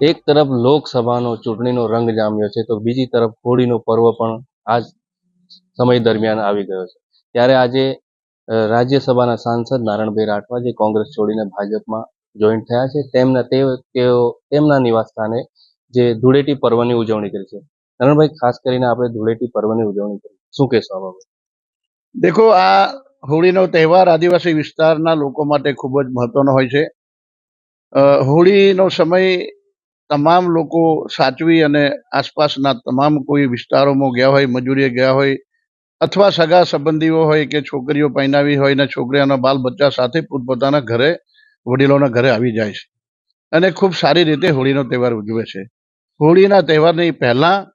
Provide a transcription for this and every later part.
એક તરફ લોકસભાનો ચૂંટણીનો રંગ જામ્યો છે, તો બીજી તરફ હોળીનો પર્વ પણ આ સમય દરમિયાન આવી ગયો છે. ત્યારે આજે રાજ્યસભાના સાંસદ નારણભાઈ રાઠવા જે કોંગ્રેસ છોડીને ભાજપમાં જોઈન થયા છે, તેમના તેઓ, તેમના નિવાસ સ્થાને જે ધૂળેટી પર્વની ઉજવણી કરી છે. નારણભાઈ, ખાસ કરીને આપણે ધૂળેટી પર્વની ઉજવણી કરી શું કહેશો આ દેખો, આ હોળીનો તહેવાર આદિવાસી વિસ્તારના લોકો માટે ખૂબ જ મહત્વનો હોય છે. હોળીનો સમય તમામ લોકો સાચવી અને આસપાસના તમામ કોઈ વિસ્તારોમાં ગયા હોય, મજૂરીએ ગયા હોય, અથવા સગા સંબંધીઓ હોય કે છોકરીઓ પહેનાવી હોય ને છોકરીઓના બાલ બચ્ચા સાથે પોતપોતાના ઘરે, વડીલોના ઘરે આવી જાય છે. અને ખૂબ સારી રીતે હોળીનો તહેવાર ઉજવે છે. હોળીના તહેવારની પહેલાં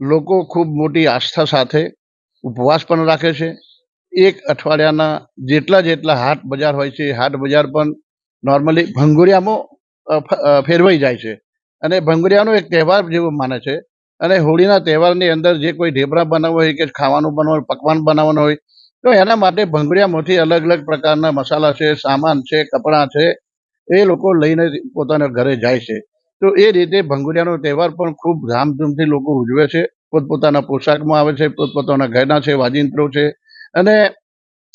લોકો ખૂબ મોટી આસ્થા સાથે ઉપવાસ પણ રાખે છે. એક અઠવાડિયાના જેટલા જેટલા હાટ બજાર હોય છે, એ હાટ બજાર પણ નોર્મલી ભંગુરિયામાં ફેરવાઈ જાય છે. અને ભંગુરિયાનો એક તહેવાર જેવું માને છે. અને હોળીના તહેવારની અંદર જે કોઈ ઢેબરા બનાવવા હોય કે ખાવાનું બનાવવાનું હોય, પકવાન બનાવવાનું હોય તો એના માટે ભંગુરિયામાંથી અલગ અલગ પ્રકારના મસાલા છે સામાન છે કપડાં છે એ લોકો લઈને પોતાના ઘરે જાય છે. તો એ રીતે ભંગુરિયાનો તહેવાર પણ ખૂબ ધામધૂમથી લોકો ઉજવે છે. પોતપોતાના પોશાકમાં આવે છે પોતપોતાના ઘરના છે વાજિંત્રો છે. અને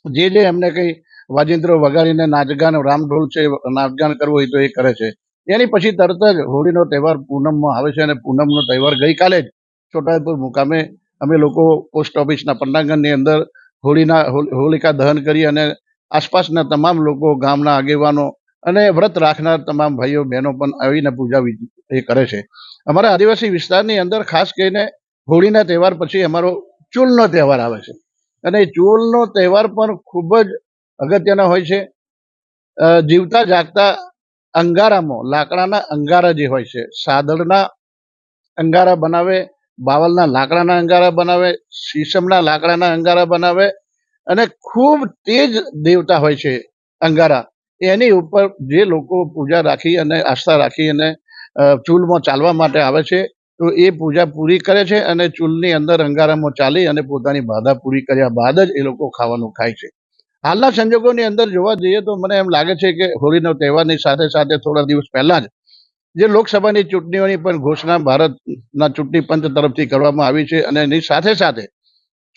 જે જે એમને કંઈ વાજિંત્રો વગાડીને નાચગાન રામઢોલ છે નાચગાન કરવું હોય તો એ કરે છે. એની પછી તરત જ હોળીનો તહેવાર પૂનમમાં આવે છે અને પૂનમનો તહેવાર ગઈકાલે જ છોટાઉદેપુર મુકામે અમે લોકો પોસ્ટ ઓફિસના પન્નાગરની અંદર હોળીના હોલિકા દહન કરી અને આસપાસના તમામ લોકો, ગામના આગેવાનો અને વ્રત રાખનાર તમામ ભાઈઓ, બહેનો પણ આવીને પૂજા એ કરે છે. અમારા આદિવાસી વિસ્તારની અંદર ખાસ કરીને હોળીના તહેવાર પછી અમારો ચૂલનો તહેવાર આવે છે. અને ચૂલનો તહેવાર પણ ખૂબ જ અગત્યનો હોય છે. જીવતા જાગતા અંગારામાં, લાકડાના અંગારા જે હોય છે, સાદળના અંગારા બનાવે, બાવલના લાકડાના અંગારા બનાવે, શીશમના લાકડાના અંગારા બનાવે અને ખૂબ તેજ દેવતા હોય છે અંગારા. એની ઉપર જે લોકો પૂજા રાખી અને આસ્થા રાખી અને ચૂલમાં ચાલવા માટે આવે છે, તો એ પૂજા પૂરી કરે છે અને ચૂલની અંદર અંગારામાં ચાલી અને પોતાની બાધા પૂરી કર્યા બાદ જ એ લોકો ખાવાનું ખાય છે. હાલના સંજોગોની અંદર જોવા જઈએ તો મને એમ લાગે છે કે હોળીનો તહેવારની સાથે સાથે થોડા દિવસ પહેલા જ જે લોકસભાની ચૂંટણીઓની પણ ઘોષણા ભારતના ચૂંટણી પંચ તરફથી કરવામાં આવી છે અને એની સાથે સાથે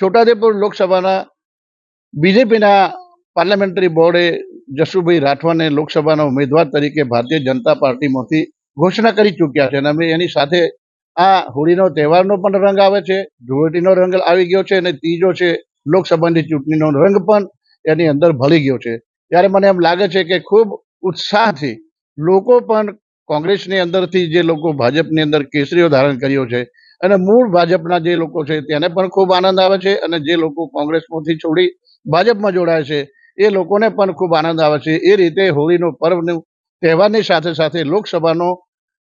છોટાઉદેપુર લોકસભાના બીજેપીના પાર્લામેન્ટરી બોર્ડે જશુભાઈ રાઠવાને લોકસભાના ઉમેદવાર તરીકે ભારતીય જનતા પાર્ટીમાંથી ઘોષણા કરી ચૂક્યા છે અને અમે એની સાથે આ હોળીનો તહેવારનો પણ રંગ આવે છે, ધૂળેટીનો રંગ આવી ગયો છે અને ત્રીજો છે લોકસભાની ચૂંટણીનો રંગ પણ એની અંદર ભળી ગયો છે. ત્યારે મને એમ લાગે છે કે ખૂબ ઉત્સાહથી લોકો પણ કોંગ્રેસની અંદરથી જે લોકો ભાજપની અંદર કેસરીઓ ધારણ કર્યો છે અને મૂળ ભાજપના જે લોકો છે તેને પણ ખૂબ આનંદ આવે છે અને જે લોકો કોંગ્રેસમાંથી છોડી ભાજપમાં જોડાય છે એ લોકોને પણ ખૂબ આનંદ આવે છે. એ રીતે હોળીનો પર્વનું તહેવારની સાથે સાથે લોકસભાનો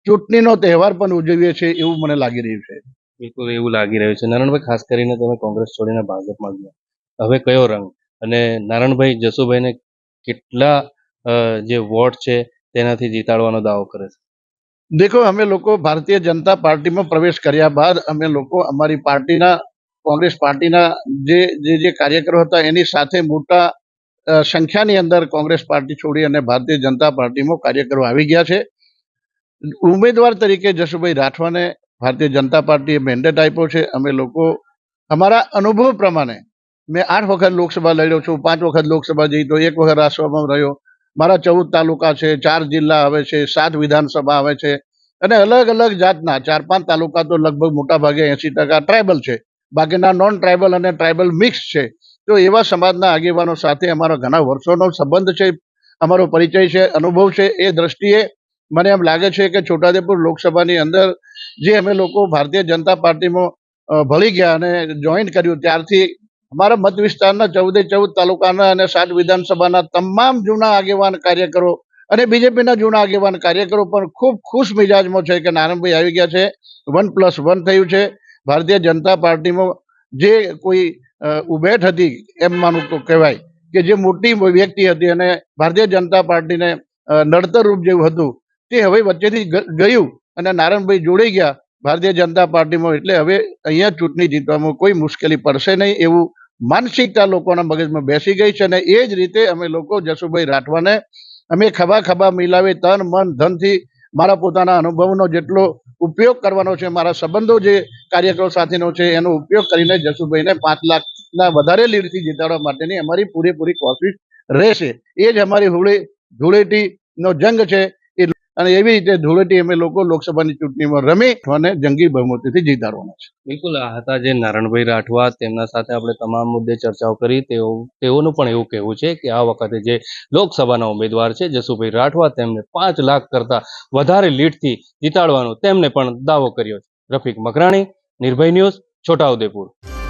ચૂંટણીનો તહેવાર પણ ઉજવીએ છીએ એવું મને લાગી રહ્યું છે. બિલકુલ એવું લાગી રહ્યું છે. નારણભાઈ ખાસ કરીને તમે કોંગ્રેસ છોડીને ભાજપમાં ગયા. હવે કયો રંગ? અને નારણભાઈ જસુભાઈને કેટલા જે વોટ છે તેનાથી જીતાડવાનો દાવો કરે છે. દેખો, અમે લોકો ભારતીય જનતા પાર્ટીમાં પ્રવેશ કર્યા બાદ અમે લોકો અમારી પાર્ટીના, કોંગ્રેસ પાર્ટીના જે જે જે કાર્યકરો હતા એની સાથે મોટા સંખ્યાની અંદર કોંગ્રેસ પાર્ટી છોડી અને ભારતીય જનતા પાર્ટીમાં કાર્યકરો આવી ગયા છે. ઉમેદવાર તરીકે જશુભાઈ રાઠવાને ભારતીય જનતા પાર્ટીએ મેન્ડેટ આપ્યો છે. અમે લોકો, અમારા અનુભવ પ્રમાણે મેં આઠ વખત લોકસભા લડ્યો છું, પાંચ વખત લોકસભા જીતો, એક વખત રાજ્યસભામાં રહ્યો. મારા ચૌદ તાલુકા છે, ચાર જિલ્લા આવે છે, સાત વિધાનસભા આવે છે. અને અલગ અલગ જાતના ચાર પાંચ તાલુકા તો લગભગ મોટાભાગે એંસી ટકા ટ્રાઇબલ છે. બાકીના નોન ટ્રાઇબલ અને ટ્રાઇબલ મિક્સ છે. તો એવા સમાજના આગેવાનો સાથે અમારો ઘણા વર્ષોનો સંબંધ છે, અમારો પરિચય છે, અનુભવ છે. એ દ્રષ્ટિએ મને એમ લાગે છે કે છોટાઉદેપુર લોકસભાની અંદર જે અમે લોકો ભારતીય જનતા પાર્ટીમાં ભળી ગયા અને જોઈન કર્યું, ત્યારથી અમારા મત વિસ્તારના ચૌદે ચૌદ તાલુકાના અને સાત વિધાનસભાના તમામ જૂના આગેવાન કાર્યકરો અને બીજેપીના જૂના આગેવાન કાર્યકરો પણ ખૂબ ખુશ મિજાજમાં છે કે નારણભાઈ આવી ગયા છે. વન પ્લસ વન થયું છે. ભારતીય જનતા પાર્ટીમાં જે કોઈ ઉભેઠ હતી એમ માનું તો કહેવાય કે જે મોટી વ્યક્તિ હતી અને ભારતીય જનતા પાર્ટીને નડતર રૂપ જેવું હતું તે હવે વચ્ચેથી ગયું અને નારણભાઈ જોડાઈ ગયા. ભારતીય જનતા પાર્ટીમાં એટલે હવે અહીંયા ચૂંટણી જીતવામાં કોઈ મુશ્કેલી પડશે નહીં એવું માનસિકતા લોકોના મગજમાં બેસી ગઈ છે અને એ જ રીતે અમે લોકો જસુભાઈ રાઠવાને અમે ખભા ખભા મિલાવી તન, મન, ધનથી મારા પોતાના અનુભવનો જેટલો ઉપયોગ કરવાનો છે, મારા સંબંધો જે કાર્યકરો સાથેનો છે, એનો ઉપયોગ કરીને જસુભાઈને પાંચ લાખના વધારે લીડથી જીતાડવા માટેની અમારી પૂરેપૂરી કોશિશ રહેશે. એ જ અમારી હોળી ધૂળેટીનો જંગ છે. અને એવી રીતે ધૂળેટી અમે લોકો લોકસભાની ચૂંટણીમાં રમી અને જંગી બહુમતીથી જીતાડવાના છે. બિલકુલ, આ હતા જે નારણભાઈ રાઠવા, તેમના સાથે આપણે તમામ મુદ્દે ચર્ચાઓ કરી. તેઓ, તેઓનું પણ એવું કહેવું છે કે આ વખતે જે લોકસભાના ઉમેદવાર છે, જસુભાઈ રાઠવા, તેમને પાંચ લાખ કરતા વધારે લીડથી જીતાડવાનો તેમને પણ દાવો કર્યો છે. રફીક મકરાણી, નિર્ભય ન્યૂઝ, છોટાઉદેપુર.